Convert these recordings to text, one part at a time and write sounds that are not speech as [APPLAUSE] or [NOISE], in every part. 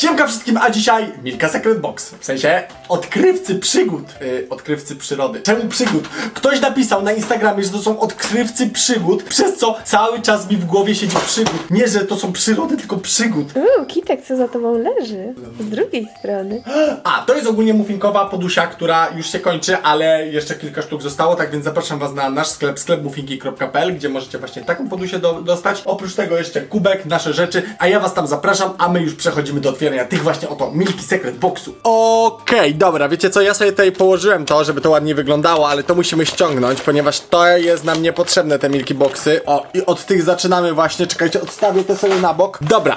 Siemka wszystkim, a dzisiaj Milka Secret Box. W sensie odkrywcy przygód. Yy, odkrywcy przyrody. Czemu przygód? Ktoś napisał na Instagramie, że to są odkrywcy przygód, przez co cały czas mi w głowie siedzi przygód. Nie, że to są przyrody, tylko przygód. Uuu, Kitek, co za tobą leży? Z drugiej strony. A, to jest ogólnie muffinkowa podusia, która już się kończy, ale jeszcze kilka sztuk zostało, tak więc zapraszam was na nasz sklep, sklep muffinki.pl, gdzie możecie właśnie taką podusię do, dostać. Oprócz tego jeszcze kubek, nasze rzeczy, a ja was tam zapraszam, a my już przechodzimy do otwierania tych właśnie oto Milki Secret Boxu. Okej, dobra, wiecie co, ja sobie tutaj położyłem to, żeby to ładnie wyglądało, ale to musimy ściągnąć, ponieważ to jest nam niepotrzebne, te Milki Boxy. O, i od tych zaczynamy właśnie, czekajcie, odstawię te sobie na bok. Dobra,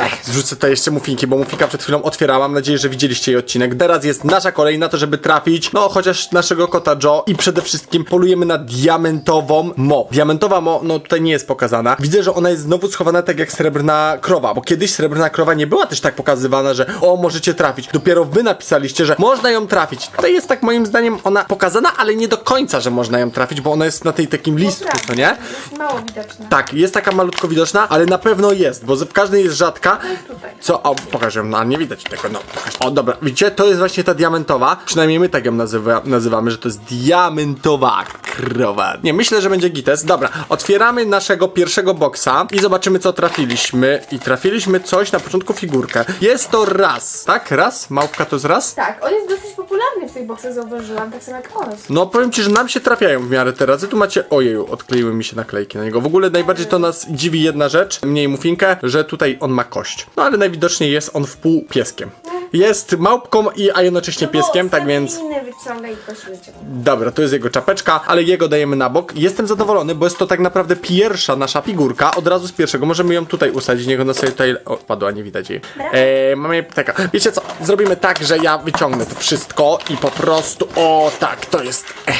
Ech, Zrzucę tutaj jeszcze mufinki, bo mufinka przed chwilą otwierała. Mam nadzieję, że widzieliście jej odcinek. Teraz jest nasza kolej na to, żeby trafić, no chociaż naszego kota Joe. I przede wszystkim polujemy na diamentową Mo. Diamentowa Mo, no tutaj nie jest pokazana. Widzę, że ona jest znowu schowana tak jak srebrna krowa, bo kiedyś srebrna krowa nie była też tak pokazywana, że o, możecie trafić. Dopiero wy napisaliście, że można ją trafić. Tutaj jest tak moim zdaniem ona pokazana, ale nie do końca, że można ją trafić, bo ona jest na tej takim listku, co nie? Jest mało widoczna. Tak, jest taka malutko widoczna, ale na pewno jest, bo w każdej jest rzadka. Co? O, pokażę no ale nie widać tego, no pokaż. O, dobra, widzicie, to jest właśnie ta diamentowa. Przynajmniej my tak ją nazywa, nazywamy, że to jest diamentowa krowa. Nie, myślę, że będzie gites. Dobra, otwieramy naszego pierwszego boksa i zobaczymy, co trafiliśmy. I trafiliśmy coś na początku figurkę. Jest to raz, tak? Raz? Małpka to jest raz? Tak, on jest dosyć popularny w tych boksach, zauważyłam, tak samo jak Oros. No powiem ci, że nam się trafiają w miarę te razy. Tu macie, ojeju, odkleiły mi się naklejki na niego. W ogóle najbardziej to nas dziwi jedna rzecz, mniej mufinkę, że tutaj on ma kość. No ale najwidoczniej jest on w pół pieskiem. Jest małpką i a jednocześnie pieskiem, tak więc... Inny wyciąga i. Dobra, to jest jego czapeczka, ale jego dajemy na bok. Jestem zadowolony, bo jest to tak naprawdę pierwsza nasza figurka. Od razu z pierwszego. Możemy ją tutaj usadzić. Niech ona sobie tutaj... O, padła, nie widać jej. E, mamy taka... Wiecie co? Zrobimy tak, że ja wyciągnę to wszystko i po prostu... O, tak, to jest... E,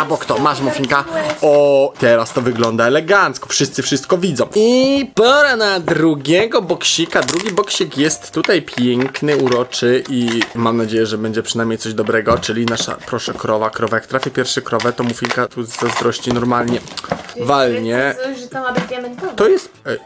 na bok to. Masz muffinka. O, teraz to wygląda elegancko. Wszyscy wszystko widzą. I pora na drugiego boksika. Drugi boksik jest tutaj piękny, uroczy i mam nadzieję, że będzie przynajmniej coś dobrego, czyli nasza, proszę, krowa. Krowa, jak trafię pierwszy krowę, to muffinka tu zazdrości normalnie walnie. Że to ma być diamentowe. To jest. Ej,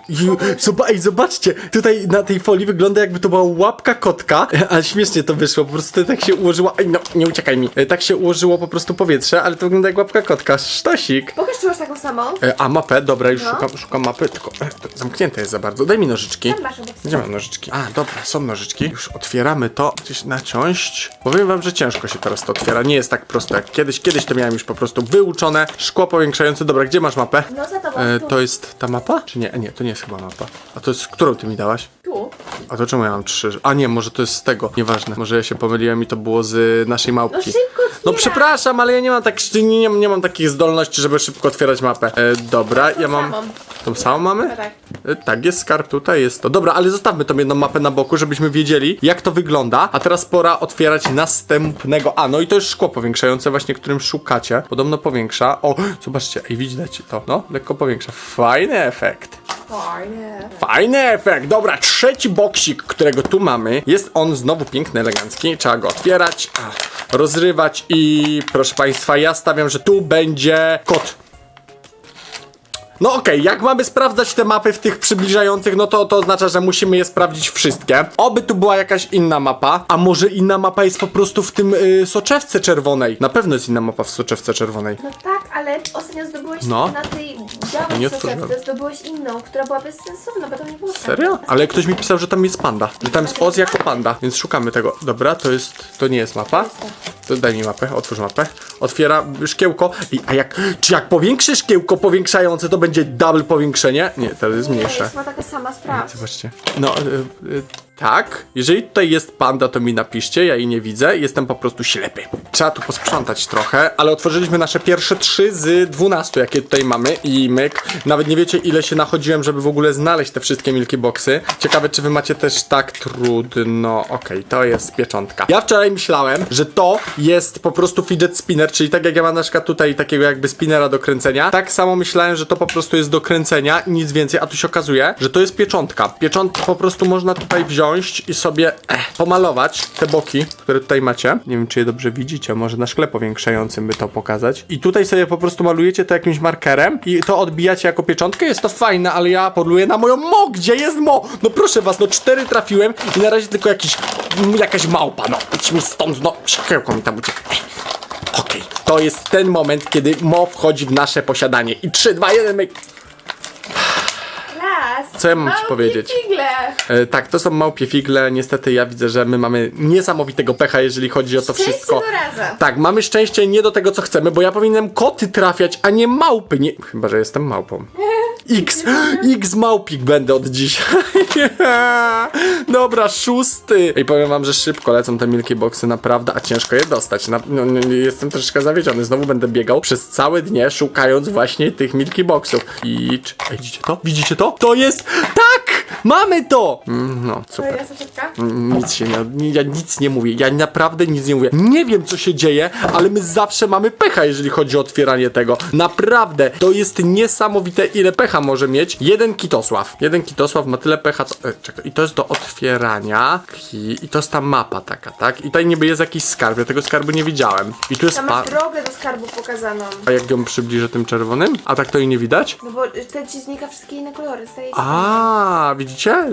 zoba- ej, zobaczcie, tutaj na tej folii wygląda jakby to była łapka kotka, [LAUGHS] ale śmiesznie to wyszło, po prostu tak się ułożyło. Ej, no, nie uciekaj mi. E, Tak się ułożyło po prostu powietrze, ale to wygląda jak łapka kotka. Sztosik. Pokaż, czy masz taką samą. E, A mapę, dobra, już No. szukam, szukam mapy, tylko e, to zamknięte jest za bardzo. Daj mi nożyczki. Tam masz obok Gdzie mam nożyczki? A, dobra, są nożyczki. Już otwieramy to, gdzieś naciąć. Powiem wam, że ciężko się teraz to otwiera. Nie jest tak proste jak kiedyś. Kiedyś to miałem już po prostu wyuczone. Szkło powiększające. Dobra, gdzie masz mapę? No za tobą, E, tu. to jest ta mapa? Czy nie? Nie, to nie jest chyba mapa. A to jest, którą ty mi dałaś? Tu. A to czemu ja mam trzy? A nie, może to jest z tego. Nieważne. Może ja się pomyliłem i to było z naszej No małpki. szybko No przepraszam, ale ja nie mam tak, nie, nie, nie mam takich zdolności, żeby szybko otwierać mapę. E, dobra, ja mam. samą. Tą samą mamy? Tak. E, tak, jest skarb tutaj, jest to. Dobra, ale zostawmy tą jedną mapę na boku, żebyśmy wiedzieli, jak to wygląda. A teraz pora otwierać następnego. A, no i to jest szkło powiększające, właśnie którym szukacie. Podobno powiększa. O, zobaczcie, ej, widać to. No, lekko powiększa. Fajny efekt. Fajnie. Fajny efekt. Dobra, trzeci boksik, którego tu mamy. Jest on znowu piękny, elegancki. Trzeba go otwierać, a, rozrywać i proszę Państwa, ja stawiam, że tu będzie kot. No okej, jak mamy sprawdzać te mapy w tych przybliżających, no to to oznacza, że musimy je sprawdzić wszystkie. Oby tu była jakaś inna mapa, a może inna mapa jest po prostu w tym y, soczewce czerwonej. Na pewno jest inna mapa w soczewce czerwonej. No tak, ale ostatnio zdobyłeś No. na tej nie białej otworzyłem. soczewce, zdobyłeś inną, która była bezsensowna, bo tam nie było Serio? Ale ktoś mi pisał, że tam jest panda. Że tam jest Oz jako panda, więc szukamy tego. Dobra, to jest. To nie jest mapa. To daj mi mapę, otwórz mapę. Otwiera szkiełko. I, a jak. Czy jak powiększy szkiełko powiększające, to będzie double powiększenie? Nie, teraz jest Nie, mniejsze. jest ma taka sama sprawa. Zobaczcie. No, y, y, tak. Jeżeli tutaj jest panda, to mi napiszcie, ja jej nie widzę. Jestem po prostu ślepy. Trzeba tu posprzątać trochę, ale otworzyliśmy nasze pierwsze trzy z 12, jakie tutaj mamy i myk. Nawet nie wiecie, ile się nachodziłem, żeby w ogóle znaleźć te wszystkie Milky Boxy. Ciekawe, czy wy macie też tak trudno. Okej, to jest pieczątka. Ja wczoraj myślałem, że to jest po prostu fidget spinner, czyli tak jak ja mam na przykład tutaj takiego jakby spinnera do kręcenia, tak samo myślałem, że to po prostu jest do kręcenia i nic więcej, a tu się okazuje, że to jest pieczątka. Pieczątkę po prostu można tutaj wziąć wziąć i sobie eh, pomalować te boki, które tutaj macie. Nie wiem, czy je dobrze widzicie, może na szkle powiększającym by to pokazać. I tutaj sobie po prostu malujecie to jakimś markerem i to odbijacie jako pieczątkę. Jest to fajne, ale ja poluję na moją mo. Gdzie jest mo? No proszę was, no cztery trafiłem i na razie tylko jakiś, mm, jakaś małpa. No, idź mi stąd, no, szkiełko mi tam ucieka. Okej, to jest ten moment, kiedy mo wchodzi w nasze posiadanie. I 3, 2, 1, myk. Co ja mam ci powiedzieć? Figle. E, tak, to są małpie figle. Niestety ja widzę, że my mamy niesamowitego pecha, jeżeli chodzi o to Szczęście wszystko. doradza. Tak, mamy szczęście nie do tego, co chcemy, bo ja powinienem koty trafiać, a nie małpy. Nie... Chyba, że jestem małpą. [LAUGHS] X, X małpik będę od dzisiaj. [LAUGHS] Dobra, szósty. I powiem wam, że szybko lecą te Milky Boxy, naprawdę, a ciężko je dostać. Na, no, no, jestem troszeczkę zawiedziony. Znowu będę biegał przez całe dnie, szukając właśnie tych Milky Boxów. I... Ej, widzicie to? Widzicie to? To jest... Tak! Mamy to! Mm, No, super. Soczewka? Nic się nie, nie, ja nic nie mówię, ja naprawdę nic nie mówię. Nie wiem co się dzieje, ale my zawsze mamy pecha, jeżeli chodzi o otwieranie tego. Naprawdę, to jest niesamowite ile pecha może mieć jeden Kitosław. Jeden Kitosław ma tyle pecha, co... E, czekaj, i to jest do otwierania. Ki, I to jest ta mapa taka, tak? I tutaj niby jest jakiś skarb, ja tego skarbu nie widziałem. I tu jest Tam pa... masz drogę do skarbu pokazaną. A jak ją przybliżę tym czerwonym? A tak to i nie widać? No bo wtedy ci znika wszystkie inne kolory. Staje się A,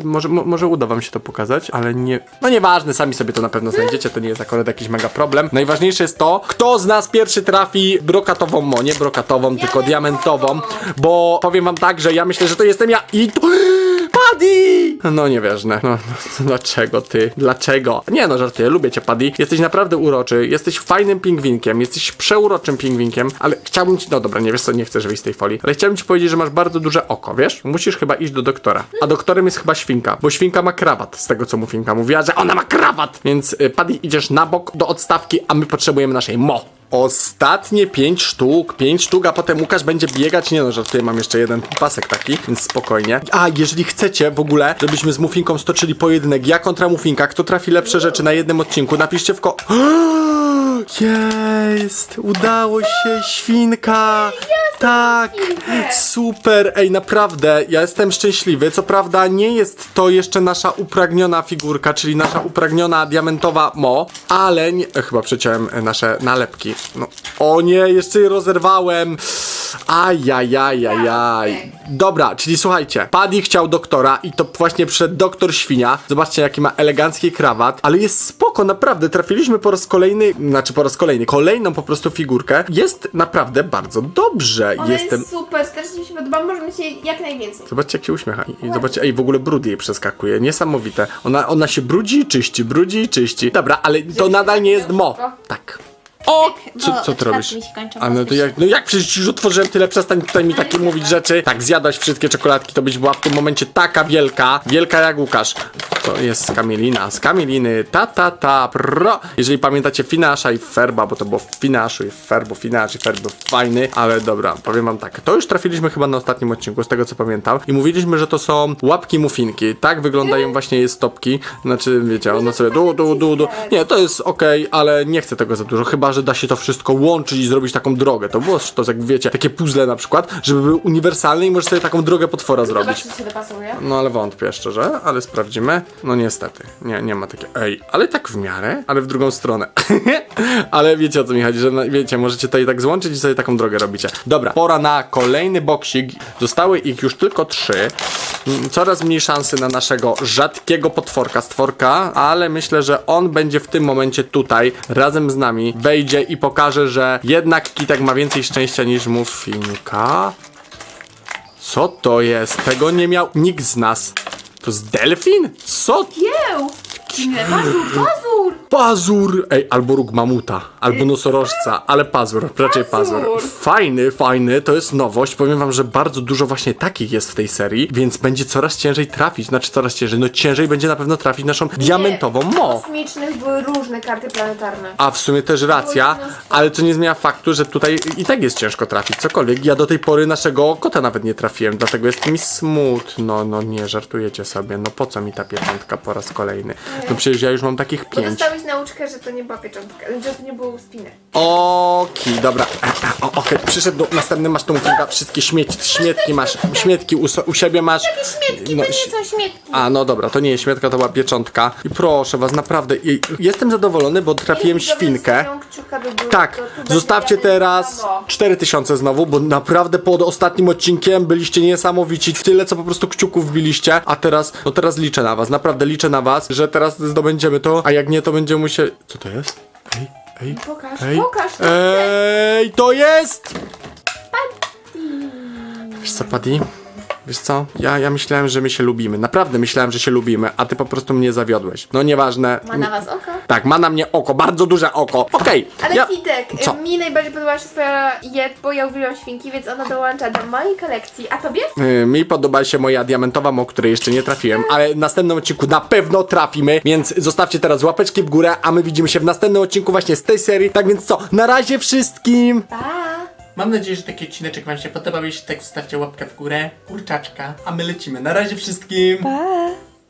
Może, mo, może uda wam się to pokazać, ale nie. No nieważne, sami sobie to na pewno znajdziecie, to nie jest akurat jakiś mega problem. Najważniejsze jest to, kto z nas pierwszy trafi brokatową mo, nie brokatową, tylko diamentową, bo powiem wam tak, że ja myślę, że to jestem ja i to... Paddy! No nieważne. No, no, dlaczego ty? Dlaczego? Nie no, żartuję, lubię cię, Paddy. Jesteś naprawdę uroczy, jesteś fajnym pingwinkiem, jesteś przeuroczym pingwinkiem, ale chciałbym ci, no dobra, nie wiesz co, nie chcę, żebyś z tej folii, ale chciałbym ci powiedzieć, że masz bardzo duże oko, wiesz? Musisz chyba iść do doktora. A doktorem jest chyba świnka, bo świnka ma krawat, z tego co mu Finka mówiła, że ona ma krawat! Więc y, Paddy, idziesz na bok do odstawki, a my potrzebujemy naszej mo. Ostatnie 5 sztuk, 5 sztuk, a potem Łukasz będzie biegać. Nie no, żartuję, mam jeszcze jeden pasek taki, więc spokojnie. A jeżeli chcecie w ogóle, żebyśmy z Mufinką stoczyli pojedynek, ja kontra Mufinka, kto trafi lepsze rzeczy na jednym odcinku, napiszcie w ko... [GASPS] Jest! Udało się, świnka! Tak! Super! Ej, naprawdę, ja jestem szczęśliwy. Co prawda nie jest to jeszcze nasza upragniona figurka, czyli nasza upragniona diamentowa mo, ale nie... e, Chyba przeciąłem e, nasze nalepki. No. O nie, jeszcze je rozerwałem! Ajajajajaj. Dobra, czyli słuchajcie, Paddy chciał doktora i to właśnie przed doktor świnia. Zobaczcie, jaki ma elegancki krawat, ale jest spoko, naprawdę. Trafiliśmy po raz kolejny, znaczy po raz kolejny, kolejną po prostu figurkę. Jest naprawdę bardzo dobrze. Ona Jestem. jest super, strasznie mi się podoba, możemy się jak najwięcej. Zobaczcie, jak się uśmiecha. I zobaczcie, ej, w ogóle brud jej przeskakuje. Niesamowite. Ona, ona się brudzi i czyści, brudzi i czyści. Dobra, ale to nadal nie jest mo. Tak. O! Co, bo co ty robisz? mi się kończą, A no to jak, no jak przecież już otworzyłem tyle, przestań tutaj mi takie mówić rzeczy. Tak, zjadłaś wszystkie czekoladki, to byś była w tym momencie taka wielka, wielka jak Łukasz. To jest z Kamilina, z Kamiliny, ta ta ta, pro. Jeżeli pamiętacie Finasza i Ferba, bo to było w Finaszu i w Ferbu, Finasz i Ferb był fajny, ale dobra, powiem wam tak, to już trafiliśmy chyba na ostatnim odcinku, z tego co pamiętam i mówiliśmy, że to są łapki mufinki, tak wyglądają właśnie je stopki, znaczy wiecie, one sobie du, du, du, du. Nie, to jest okej, ale nie chcę tego za dużo, chyba, że da się to wszystko łączyć i zrobić taką drogę, to było to jak wiecie, takie puzzle na przykład, żeby były uniwersalne i możesz sobie taką drogę potwora zrobić. Się dopasuje. No ale wątpię szczerze, ale sprawdzimy. No niestety, nie, nie ma takiego. Ej, ale tak w miarę, ale w drugą stronę. [LAUGHS] ale wiecie o co mi chodzi, że no, wiecie, możecie to i tak złączyć i sobie taką drogę robicie. Dobra, pora na kolejny boksik. Zostały ich już tylko trzy. Coraz mniej szansy na naszego rzadkiego potworka, stworka, ale myślę, że on będzie w tym momencie tutaj razem z nami. Wejdzie i pokaże, że jednak Kitek ma więcej szczęścia niż Mufinka. Co to jest? Tego nie miał nikt z nas. To jest delfin? Co? Kieł! Pazur, pazur! Pazur! Ej, albo róg mamuta, albo nosorożca, ale pazur, raczej pazur. Pazur. Fajny, fajny, to jest nowość. Powiem wam, że bardzo dużo właśnie takich jest w tej serii, więc będzie coraz ciężej trafić. Znaczy coraz ciężej, no ciężej będzie na pewno trafić naszą diamentową mo. Kosmicznych były różne karty planetarne. A w sumie też racja, ale to nie zmienia faktu, że tutaj i tak jest ciężko trafić cokolwiek. Ja do tej pory naszego kota nawet nie trafiłem, dlatego jest mi smutno. No nie, żartujecie sobie. No po co mi ta pieczątka po raz kolejny? No przecież ja już mam takich Bo pięć. dostałeś nauczkę, że to nie była pieczątka, że to nie było spinek. Okej, dobra. O, Okej, przyszedł do, następny, masz tą kilka, wszystkie śmieci, śmietki masz, śmietki u, so- u siebie masz. Jakie śmietki, No, to nie są śmietki. A, no dobra, to nie jest śmietka, to była pieczątka. I proszę was, naprawdę, i- jestem zadowolony, bo trafiłem świnkę. Tak, zostawcie teraz brawo. 4000 znowu, bo naprawdę pod ostatnim odcinkiem byliście niesamowici. Tyle, co po prostu kciuków wbiliście, a teraz, no teraz liczę na was, naprawdę liczę na was, że teraz zdobędziemy to, a jak nie, to będziemy musieli... Co to jest? Ej, ej, Pokaż, ej, pokaż, to ej, to jest! Wiesz co, Paddy? Wiesz co? Ja, ja myślałem, że my się lubimy. Naprawdę myślałem, że się lubimy, a ty po prostu mnie zawiodłeś. No nieważne. Ma na was oko. Tak, ma na mnie oko, bardzo duże oko. Okej. Ale ja... Kitek, Co? mi najbardziej podobała się twoja jed, bo ja uwielbiam świnki, więc ona dołącza do mojej kolekcji. A tobie? Y, Mi podoba się moja diamentowa, o której jeszcze nie trafiłem, ale w następnym odcinku na pewno trafimy, więc zostawcie teraz łapeczki w górę, a my widzimy się w następnym odcinku właśnie z tej serii. Tak więc co, na razie wszystkim! Pa! Mam nadzieję, że taki odcineczek wam się podobał. Jeśli tak, zostawcie łapkę w górę, kurczaczka, a my lecimy. Na razie wszystkim! Pa!